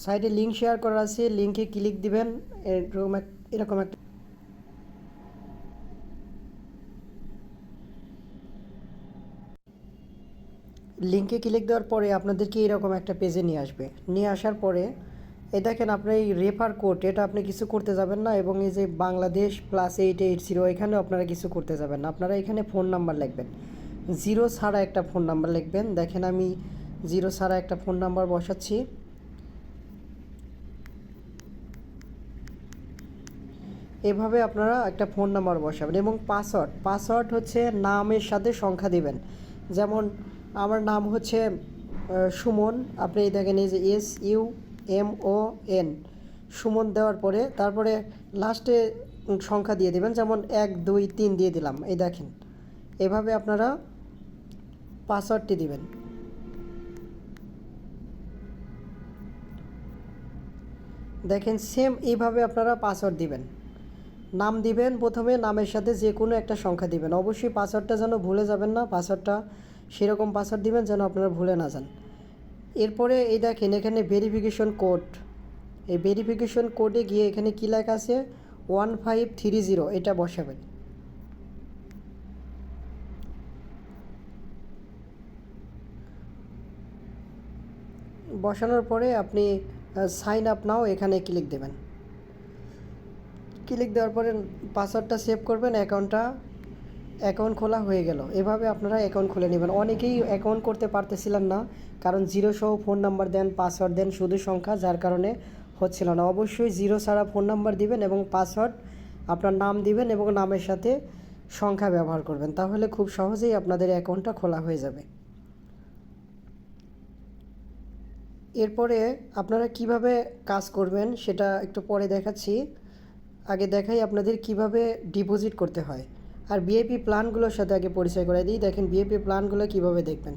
সাইডে link share করা আছে লিঙ্কে ক্লিক দিবেন, এরকম এরকম একটা লিঙ্কে ক্লিক দেওয়ার পরে আপনাদেরকে এরকম একটা পেজে নিয়ে আসবে। নিয়ে আসার পরে, এ দেখেন আপনার এই রেফার কোড এটা আপনি কিছু করতে যাবেন না, এবং এই যে Bangladesh plus eight eight zero এখানেও আপনারা কিছু করতে যাবেন না। আপনারা এখানে ফোন নাম্বার লিখবেন। জিরো ছাড়া একটা ফোন নাম্বার লিখবেন। দেখেন আমি জিরো ছাড়া একটা ফোন নাম্বার বসাচ্ছি। এভাবে আপনারা একটা ফোন নাম্বার বসাবেন এবং পাসওয়ার্ড পাসওয়ার্ড হচ্ছে নামের সাথে সংখ্যা দিবেন। যেমন আমার নাম হচ্ছে সুমন, আপনি এই দেখেন এই যে S U M O N Suman দেওয়ার পরে তারপরে লাস্টে সংখ্যা দিয়ে দেবেন, যেমন এক, দুই, তিন দিয়ে দিলাম, এই দেখেন। এভাবে আপনারা পাসওয়ার্ডটি দিবেন। দেখেন সেম এইভাবে আপনারা পাসওয়ার্ড দিবেন। নাম দিবেন প্রথমে, নামের সাথে যে কোনো একটা সংখ্যা দিবেন। অবশ্যই পাসওয়ার্ডটা যেন ভুলে যাবেন না পাসওয়ার্ডটা সেরকম পাসওয়ার্ড দিবেন যেন আপনারা ভুলে না যান। এরপরে এই দেখেন, এখানে ভেরিফিকেশন কোড এই ভেরিফিকেশন কোডে গিয়ে এখানে কী লেখা আছে? ওয়ান ফাইভ থ্রি জিরো, এটা বসাবেন। বসানোর পরে আপনি সাইন আপ নাও, এখানে ক্লিক দেবেন। ক্লিক দেওয়ার পরে পাসওয়ার্ডটা সেভ করবেন অ্যাকাউন্টটা অ্যাকাউন্ট খোলা হয়ে গেল। এভাবে আপনারা অ্যাকাউন্ট খুলে নেবেন। অনেকেই অ্যাকাউন্ট করতে পারতেছিলেন না, কারণ জিরো সহ ফোন নাম্বার দেন পাসওয়ার্ড দেন শুধু সংখ্যা, যার কারণে হচ্ছিল না। অবশ্যই জিরো ছাড়া ফোন নাম্বার দিবেন এবং পাসওয়ার্ড আপনার নাম দিবেন এবং নামের সাথে সংখ্যা ব্যবহার করবেন। তাহলে খুব সহজেই আপনাদের অ্যাকাউন্টটা খোলা হয়ে যাবে। এরপরে আপনারা কীভাবে কাজ করবেন সেটা একটু পরে দেখাচ্ছি। আগে দেখাই আপনাদের কীভাবে ডিপোজিট করতে হয়। আর বিএপি প্ল্যানগুলোর সাথে আগে পরিচয় করে দিই। দেখেন বিএপি প্ল্যানগুলো কীভাবে দেখবেন?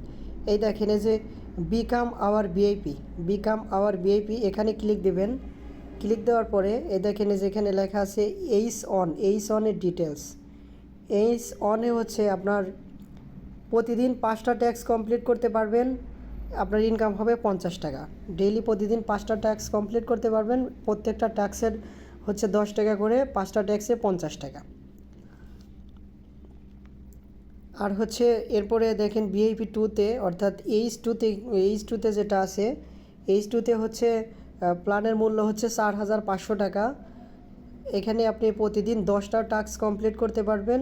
এই দেখেন যে become our VIP become our VIP এখানে ক্লিক দেবেন। ক্লিক দেওয়ার পরে এই দেখেন যে এখানে লেখা আছে এইস অন এইস অনের ডিটেলস এইস অনে হচ্ছে আপনার প্রতিদিন পাঁচটা ট্যাক্স কমপ্লিট করতে পারবেন। আপনার ইনকাম হবে পঞ্চাশ টাকা। ডেইলি প্রতিদিন পাঁচটা ট্যাক্স কমপ্লিট করতে পারবেন। প্রত্যেকটা ট্যাক্সের হচ্ছে দশ টাকা করে পাঁচটা ট্যাক্সে পঞ্চাশ টাকা। আর হচ্ছে এরপরে দেখেন বিআইপি টুতে অর্থাৎ এইচ টুতে এইচ টুতে যেটা আছে এইচ টুতে হচ্ছে প্ল্যানের মূল্য হচ্ছে চার হাজার পাঁচশো টাকা। এখানে আপনি প্রতিদিন দশটা টাস্ক কমপ্লিট করতে পারবেন।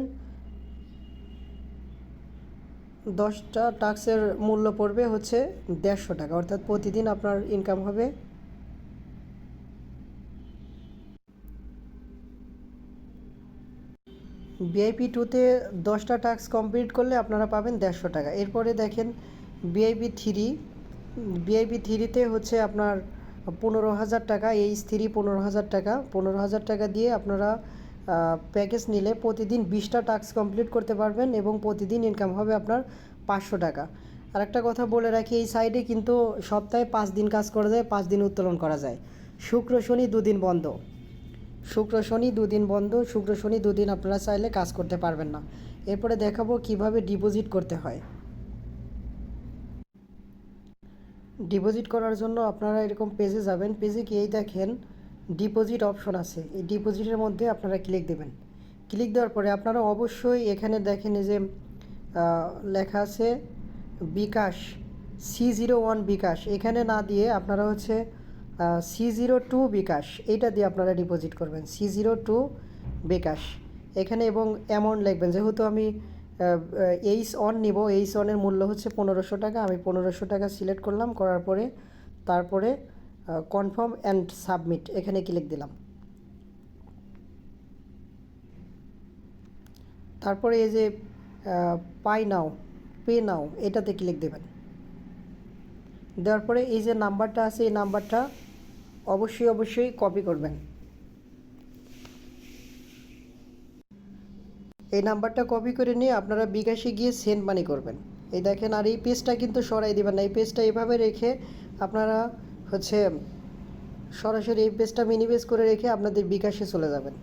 দশটা টাস্কের মূল্য পড়বে হচ্ছে দেড়শো টাকা, অর্থাৎ প্রতিদিন আপনার ইনকাম হবে বিআইপি টুতে দশটা টাস্ক কমপ্লিট করলে আপনারা পাবেন দেড়শো টাকা। এরপরে দেখেন বিআইপি থ্রি বিআইপি থ্রিতে হচ্ছে আপনার পনেরো হাজার টাকা এইচ থ্রি পনেরো হাজার টাকা। পনেরো হাজার টাকা দিয়ে আপনারা প্যাকেজ নিলে প্রতিদিন বিশটা টাস্ক কমপ্লিট করতে পারবেন এবং প্রতিদিন ইনকাম হবে আপনার পাঁচশো টাকা। আর একটা কথা বলে রাখি, এই সাইডে কিন্তু সপ্তাহে পাঁচ দিন কাজ করা যায়, পাঁচ দিন উত্তোলন করা যায়। শুক্র, শনি দুদিন বন্ধ। শুক্র শনি দুদিন বন্ধ, শুক্র শনি দুদিন আপনারা চাইলে কাজ করতে পারবেন না। এরপরে দেখাবো কীভাবে ডিপোজিট করতে হয়। ডিপোজিট করার জন্য আপনারা এরকম পেজে যাবেন, পেজে গিয়েই দেখেন ডিপোজিট অপশন আছে। এই ডিপোজিটের মধ্যে আপনারা ক্লিক দেবেন। ক্লিক দেওয়ার পরে আপনারা অবশ্যই এখানে দেখেন যে লেখা আছে bKash, C zero one bKash. এখানে না দিয়ে আপনারা হচ্ছে সি জিরো টু বিকাশ, এইটা দিয়ে আপনারা ডিপোজিট করবেন। C zero two bKash. এখানে এবং অ্যামাউন্ট লিখবেন। যেহেতু আমি এইস অন নিব এইস অনের মূল্য হচ্ছে পনেরোশো টাকা। আমি পনেরোশো টাকা সিলেক্ট করলাম, করার পরে তারপরে কনফার্ম অ্যান্ড সাবমিট এখানে ক্লিক দিলাম। তারপরে এই যে পাই নাও পে নাও এটাতে ক্লিক দেবেন। দেওয়ার পরে এই যে নাম্বারটা আছে, এই নাম্বারটা অবশ্যই অবশ্যই কপি করবেন। এই নাম্বারটা কপি করে নিয়ে আপনারা বিকাশে গিয়ে সেন্ড মানি করবেন। এই দেখেন, আর এই পেজটা কিন্তু সরাই দেবেন না। এই পেজটা এভাবে রেখে আপনারা হচ্ছে সরাসরি এই পেজটা মিনি পেজ করে রেখে আপনাদের বিকাশে চলে যাবেন।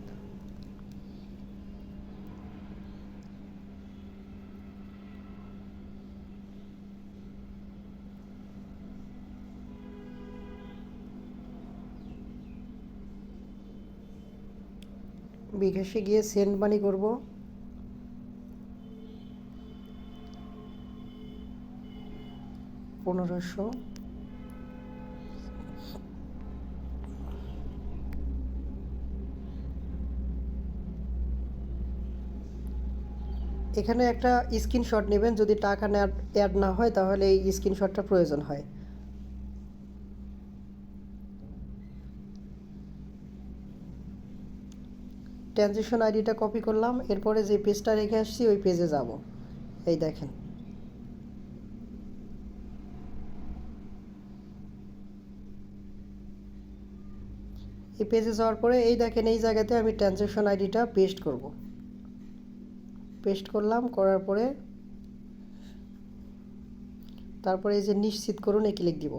বিকাশে গিয়ে সেন্ড মানি করব। পনেরোশো। এখানে একটা স্ক্রিনশট নেবেন, যদি টাকা অ্যাড না হয়, তাহলে এই স্ক্রিনশটটা প্রয়োজন হয়। ট্রানজেকশন আইডিটা কপি করলাম, এরপরে যে পেজটা রেখে আসছি, ওই পেজে যাব। এই দেখেন। এই পেজে যাওয়ার পরে, এই দেখেন, এই জায়গাতে আমি ট্রানজেকশন আইডিটা পেস্ট করব। পেস্ট করলাম, করার পরে তারপরে এই যে নিশ্চিত করুন এই ক্লিক দিব।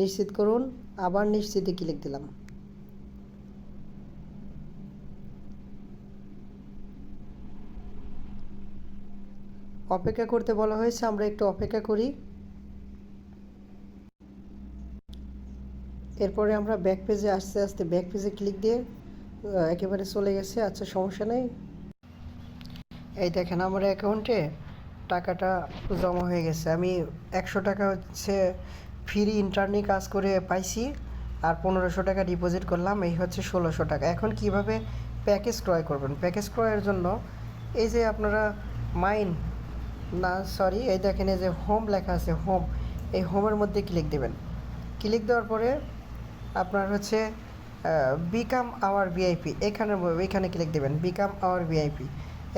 নিশ্চিত করুন, আবার নিশ্চিতে ক্লিক দিলাম। অপেক্ষা করতে বলা হয়েছে, আমরা একটু অপেক্ষা করি। এরপরে আমরা ব্যাক পেজে আস্তে আস্তে ব্যাক পেজে ক্লিক দিয়ে একেবারে চলে গেছে আচ্ছা সমস্যা নেই। এই দেখেন আমার অ্যাকাউন্টে টাকাটা জমা হয়ে গেছে। আমি একশো টাকা হচ্ছে ফ্রি ইন্টারনি কাজ করে পাইছি, আর পনেরোশো টাকা ডিপোজিট করলাম, এই হচ্ছে ষোলোশো টাকা। এখন কীভাবে প্যাকেজ ক্রয় করবেন? প্যাকেজ ক্রয়ের জন্য এই যে আপনারা মাইন না সরি এই দেখেন এই যে হোম লেখা আছে হোম এই হোমের মধ্যে ক্লিক দেবেন। ক্লিক দেওয়ার পরে আপনার হচ্ছে বিকাম আওয়ার ভিআইপি এখানে এখানে ক্লিক দেবেন বিকাম আওয়ার ভিআইপি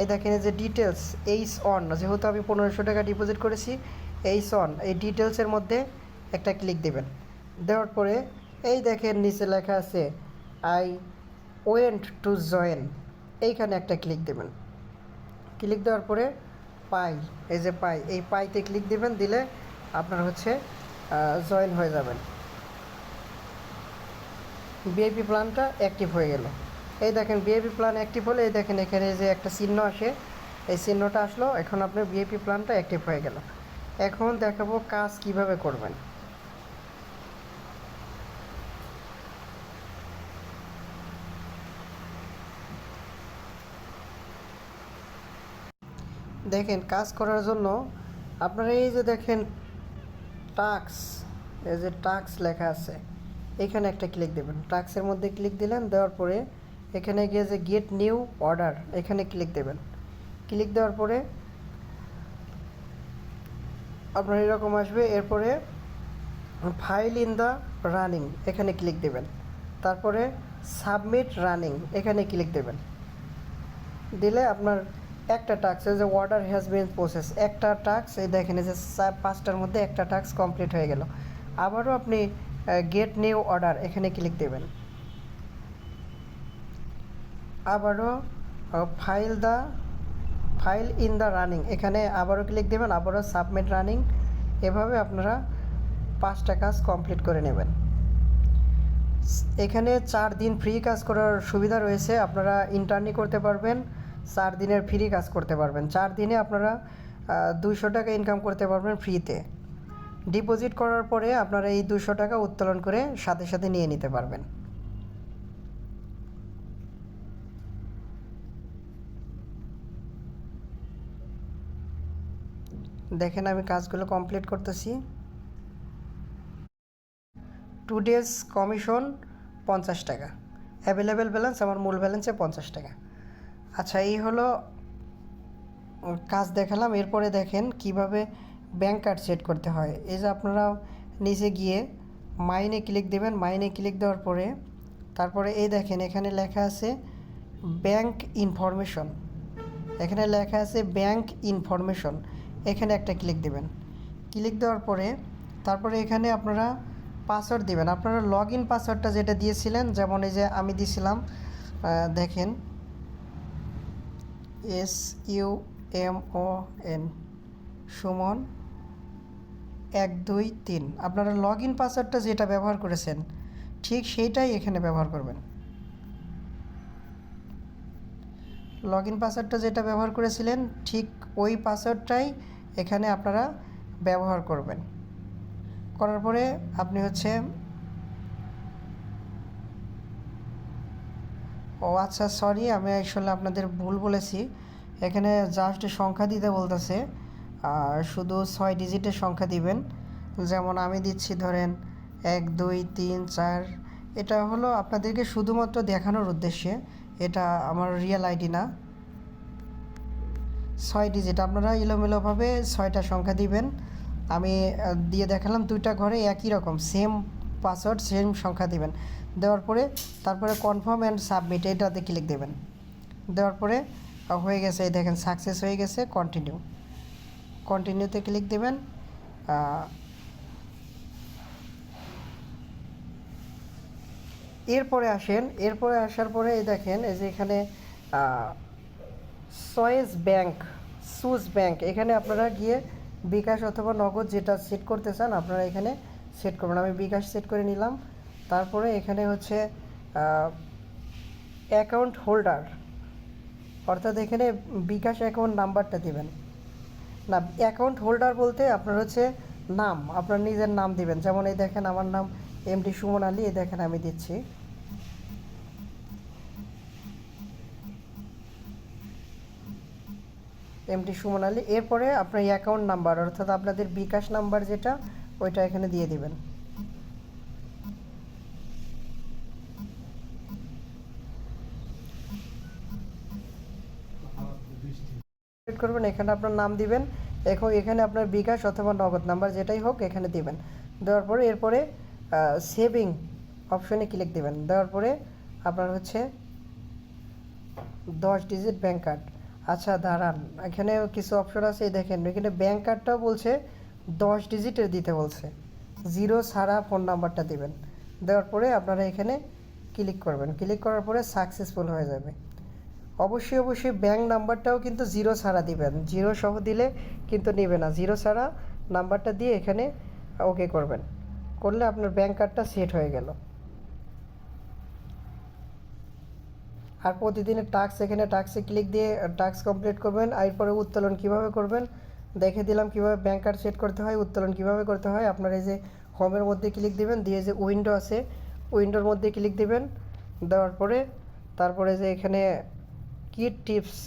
এই দেখেন যে ডিটেলস এইস অন যেহেতু আমি পনেরোশো টাকা ডিপোজিট করেছি এইস অন এই ডিটেলসের মধ্যে একটা ক্লিক দেবেন। দেওয়ার পরে, এই দেখেন নিচে লেখা আছে আই ওয়েন্ট টু জয়েন এইখানে একটা ক্লিক দেবেন। ক্লিক দেওয়ার পরে পাই, এই যে পাই, এই পাইতে ক্লিক দিবেন, দিলে আপনার হচ্ছে জয়েন হয়ে যাবেন। বিআইপি প্ল্যানটা অ্যাক্টিভ হয়ে গেল। এই দেখেন বিআইপি প্ল্যান অ্যাক্টিভ হলে, এই দেখেন এখানে যে একটা চিহ্ন আসে, এই চিহ্নটা আসলো, এখন আপনার বিআইপি প্ল্যানটা অ্যাক্টিভ হয়ে গেল। এখন দেখাবো কাজ কীভাবে করবেন। দেখেন, কাজ করার জন্য আপনারা এই যে দেখেন টাক্স এই যে টাক্স লেখা আছে, এখানে একটা ক্লিক দেবেন। টাক্সের মধ্যে ক্লিক দিলেন, দেওয়ার পরে এখানে গিয়ে যে গেট নিউ অর্ডার এখানে ক্লিক দেবেন। ক্লিক দেওয়ার পরে আপনার এরকম আসবে, এরপরে ফাইল ইন দ্য রানিং এখানে ক্লিক দেবেন। তারপরে সাবমিট রানিং এখানে ক্লিক দেবেন। দিলে আপনার একটা টাস্ক এই যে অর্ডার হ্যাজ বিন প্রসেস একটা টাস্ক এই দেখেন, এই যে পাঁচটার মধ্যে একটা টাস্ক কমপ্লিট হয়ে গেল। আবারও আপনি গেট নিউ অর্ডার এখানে ক্লিক দেবেন। আবারও file the file in the running এখানে আবারও ক্লিক দেবেন, আবারও সাবমিট রানিং এভাবে আপনারা পাঁচটা কাজ কমপ্লিট করে নেবেন। এখানে চার দিন ফ্রি কাজ করার সুবিধা রয়েছে, আপনারা ইন্টার্নি করতে পারবেন। চার দিনের ফ্রি কাজ করতে পারবেন। চার দিনে আপনারা দুইশো টাকা ইনকাম করতে পারবেন ফ্রিতে ডিপোজিট করার পরে আপনারা এই দুশো টাকা উত্তোলন করে সাথে সাথে নিয়ে নিতে পারবেন। দেখেন আমি কাজগুলো কমপ্লিট করতেছি। টু ডেজ কমিশন পঞ্চাশ টাকা। অ্যাভেলেবেল ব্যালেন্স আমার মূল ব্যালেন্সে পঞ্চাশ টাকা। আচ্ছা এই হলো কাজ দেখালাম। এরপরে দেখেন কীভাবে ব্যাংক কার্ড সেট করতে হয়। এই যে আপনারা নিচে গিয়ে মাইনে ক্লিক দেবেন মাইনে ক্লিক দেওয়ার পরে তারপরে এই দেখেন এখানে লেখা আছে ব্যাংক ইনফরমেশন এখানে লেখা আছে ব্যাংক ইনফরমেশন এখানে একটা ক্লিক দেবেন। ক্লিক দেওয়ার পরে তারপরে এখানে আপনারা পাসওয়ার্ড দেবেন। আপনারা লগ ইন পাসওয়ার্ডটা যেটা দিয়েছিলেন, যেমন এই যে আমি দিয়েছিলাম দেখেন S U M O N Suman, এক দুই তিন। আপনারা লগ ইন পাসওয়ার্ডটা যেটা ব্যবহার করেছেন, ঠিক সেইটাই এখানে ব্যবহার করবেন। লগ ইন পাসওয়ার্ডটা যেটা ব্যবহার করেছিলেন, ঠিক ওই পাসওয়ার্ডটাই এখানে আপনারা ব্যবহার করবেন। করার পরে আপনি হচ্ছে ও আচ্ছা সরি আমি আসলে আপনাদের ভুল বলেছি। এখানে জাস্ট সংখ্যা দিতে বলতেছে, আর শুধু ছয় ডিজিটের সংখ্যা দিবেন। যেমন আমি দিচ্ছি ধরেন এক, দুই, তিন, চার। এটা হলো আপনাদেরকে শুধুমাত্র দেখানোর উদ্দেশ্যে। এটা আমার রিয়েল আইডি না। ছয় ডিজিট আপনারা এলোমেলোভাবে ছয়টা সংখ্যা দিবেন। আমি দিয়ে দেখালাম দুইটা ঘরে একই রকম সেম পাসওয়ার্ড সেম সংখ্যা দিবেন। দেওয়ার পরে তারপরে কনফার্ম অ্যান্ড সাবমিট এটাতে ক্লিক দেবেন। দেওয়ার পরে হয়ে গেছে, এই দেখেন সাকসেস হয়ে গেছে কন্টিনিউ কন্টিনিউতে ক্লিক দেবেন এরপরে আসেন, এরপরে আসার পরে, এই দেখেন, এই যে এখানে সয়েজ ব্যাংক সুজ ব্যাংক এখানে আপনারা গিয়ে বিকাশ অথবা নগদ যেটা সেট করতে চান, আপনারা এখানে সেট করবেন। আমি বিকাশ সেট করে নিলাম। তারপরে এখানে হচ্ছে অ্যাকাউন্ট হোল্ডার অর্থাৎ এখানে বিকাশ অ্যাকাউন্ট নাম্বারটা দিবেন। না অ্যাকাউন্ট হোল্ডার বলতে আপনার হচ্ছে নাম, আপনার নিজের নাম দিবেন। যেমন এই দেখেন আমার নাম এম এমডি সুমন আলী, এই দেখেন আমি দিচ্ছি। এমডি সুমন আলী, এরপরে আপনার অ্যাকাউন্ট নাম্বার অর্থাৎ আপনাদের বিকাশ নাম্বার যেটা, ওইটা এখানে দিয়ে দিবেন। সিলেক্ট করবেন, এখানে আপনার নাম দিবেন এখন এখানে আপনার বিকাশ অথবা নগদ নাম্বার যেটাই হোক এখানে দিবেন। দেওয়ার পরে এরপরে সেভিং অপশনে ক্লিক দিবেন। দেওয়ার পরে আপনার হচ্ছে দশ ডিজিট ব্যাংক কার্ড আচ্ছা দাঁড়ান এখানে কিছু অপশন আছে, এই দেখেন, এখানে ব্যাংক কার্ডটাও বলছে দশ ডিজিটের দিতে বলছে। জিরো ছাড়া ফোন নাম্বারটা দিবেন। দেওয়ার পরে আপনারা এখানে ক্লিক করবেন। ক্লিক করার পরে সাকসেসফুল হয়ে যাবে। অবশ্যই অবশ্যই ব্যাংক নাম্বারটাও কিন্তু জিরো ছাড়া দিবেন। জিরো সহ দিলে কিন্তু নেবে না। জিরো ছাড়া নাম্বারটা দিয়ে এখানে ওকে করবেন। করলে আপনার ব্যাংক কার্ডটা সেট হয়ে গেল। আর প্রতিদিনের টাস্ক এখানে টাস্কে ক্লিক দিয়ে টাস্ক কমপ্লিট করবেন। এরপরে উত্তোলন কীভাবে করবেন? দেখে দিলাম কীভাবে ব্যাংক কার্ড সেট করতে হয়, উত্তোলন কীভাবে করতে হয়। আপনার এই যে হোমের মধ্যে ক্লিক দিবেন, দিয়ে যে উইন্ডো আছে উইন্ডোর মধ্যে ক্লিক দিবেন। দেওয়ার পরে, তারপরে যে এখানে কি টিপস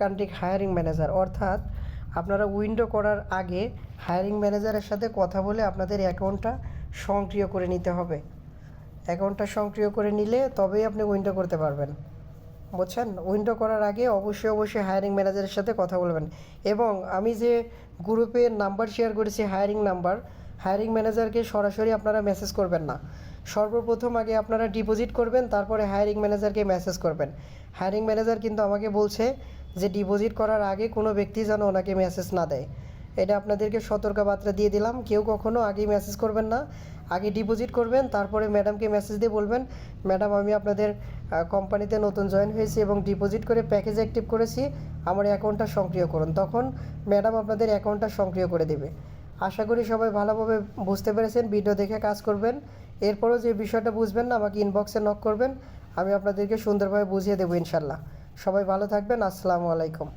কান্ট্রি হায়ারিং ম্যানেজার অর্থাৎ আপনারা উইন্ডো করার আগে হায়ারিং ম্যানেজারের সাথে কথা বলে আপনাদের অ্যাকাউন্টটা সক্রিয় করে নিতে হবে। অ্যাকাউন্টটা সক্রিয় করে নিলে তবেই আপনি উইন্ডো করতে পারবেন। বুঝছেন? উইন্ডো করার আগে অবশ্যই অবশ্যই হায়ারিং ম্যানেজারের সাথে কথা বলবেন। এবং আমি যে গ্রুপে নাম্বার শেয়ার করেছি হায়ারিং নাম্বার হায়ারিং ম্যানেজারকে সরাসরি আপনারা মেসেজ করবেন না। সর্বপ্রথম আগে আপনারা ডিপোজিট করবেন, তারপরে হায়ারিং ম্যানেজারকে মেসেজ করবেন। হায়ারিং ম্যানেজার কিন্তু আমাকে বলছে যে ডিপোজিট করার আগে কোনো ব্যক্তি যেন ওনাকে মেসেজ না দেয়। এটা আপনাদেরকে সতর্কবার্তা দিয়ে দিলাম, কেউ কখনো আগেই মেসেজ করবেন না। আগে ডিপোজিট করবেন, তারপরে ম্যাডামকে মেসেজ দিয়ে বলবেন ম্যাডাম আমি আপনাদের কোম্পানিতে নতুন জয়েন হয়েছি এবং ডিপোজিট করে প্যাকেজ অ্যাক্টিভ করেছি, আমার অ্যাকাউন্টটা সক্রিয় করুন। তখন ম্যাডাম আপনাদের অ্যাকাউন্টটা সক্রিয় করে দেবে। আশা করি সবাই ভালোভাবে বুঝতে পেরেছেন ভিডিও দেখে কাজ করবেন। এরপরও যে বিষয়টা বুঝবেন না, আমাকে ইনবক্সে নক করবেন। আমি আপনাদেরকে সুন্দরভাবে বুঝিয়ে দেবো ইনশাল্লাহ। সবাই ভালো থাকবেন। আসসালামু আলাইকুম।